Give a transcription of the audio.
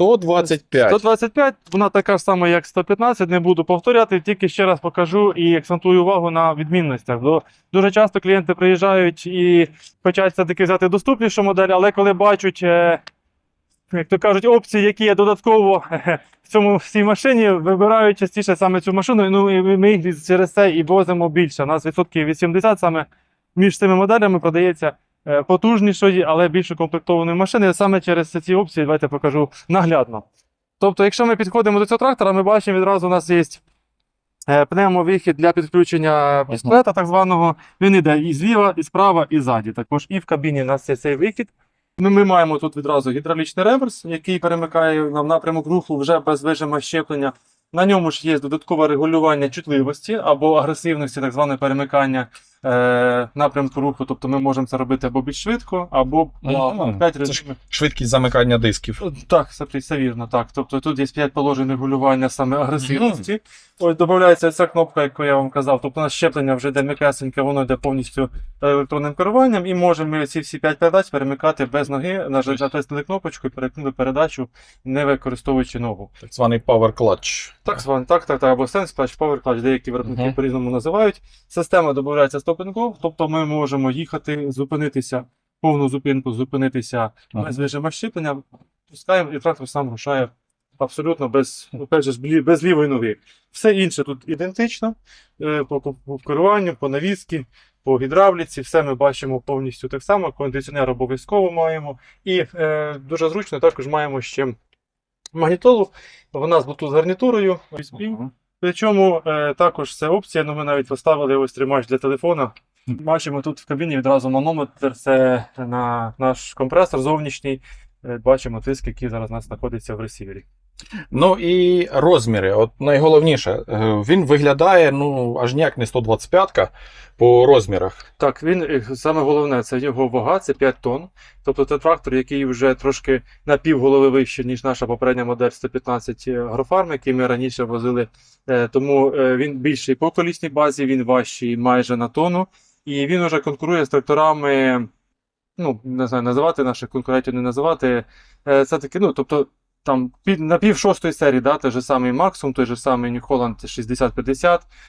125. 125, вона така ж сама, як 115, не буду повторяти, тільки ще раз покажу і акцентую увагу на відмінностях. Бо дуже часто клієнти приїжджають і хочуть все-таки взяти доступнішу модель, але коли бачать, е, як то кажуть, опції, які є додатково е, в цьому в машині, вибирають частіше саме цю машину. Ну і ми їх через це і возимо більше. У нас відсотків 80 саме між цими моделями продається потужнішої, але більш укомплектованої машини. Саме через ці опції давайте покажу наглядно. Тобто, якщо ми підходимо до цього трактора, ми бачимо відразу у нас є е, пневмовихід для підключення пістолета, так званого. Він іде і зліва, і справа, і ззаді. Також і в кабіні у нас є цей вихід. Ну, ми маємо тут відразу гідравлічний реверс, який перемикає нам напрямок руху вже без вижима щеплення. На ньому ж є додаткове регулювання чутливості або агресивності, так зване перемикання е, напрямку руху. Тобто ми можемо це робити або більш швидко, або плавно. П'ять режимів. Швидкість замикання дисків. Так, це, все вірно, так. Тобто тут є п'ять положень регулювання саме агресивності. Ось додається ця кнопка, яку я вам казав. Тобто у нас щеплення вже йде м'якесеньке, воно йде повністю електронним керуванням, і можемо ми ці всі 5 передач перемикати без ноги, натиснули кнопочку і перекинули передачу, не використовуючи ногу. Так званий power clutch. Так, зван, так, так, так, або Sense Clutch, Power Clutch, деякі виробники Мгм. по-різному називають. Система додається Stop and Go, тобто ми можемо їхати, зупинитися, повну зупинку, зупинитися Ага. без вижима щеплення, пускаємо і трактор сам рушає абсолютно без, опять же, без лівої ноги. Все інше тут ідентично е, по, по, по керуванню, по навіски, по гідравліці, все ми бачимо повністю так само. Кондиціонер обов'язково маємо. І е, дуже зручно також маємо ще магнітолу. Вона з Bluetooth гарнітурою. USB. Причому е, також це опція, ну ми навіть поставили ось тримач для телефона. Бачимо тут в кабіні відразу манометр, це на наш компресор зовнішній. Е, Бачимо тиск, який зараз у нас знаходиться в ресівері. Ну і розміри. От найголовніше, е, він виглядає ну аж ніяк не 125-ка по розмірах. Так, він е, саме головне це його вага, це 5 тонн. Тобто це трактор, який вже трошки на пів голови вище, ніж наша попередня модель 115 Агрофарм, який ми раніше возили. Е, Тому е, він більший по колісній базі, він важчий майже на тонну. І він вже конкурує з тракторами. Ну, не знаю, називати наших конкурентів, не називати. Е, Це таки, ну, тобто. Там під, на пів шостої серії, да, той же самий Maxim, той же самий New Holland 6050,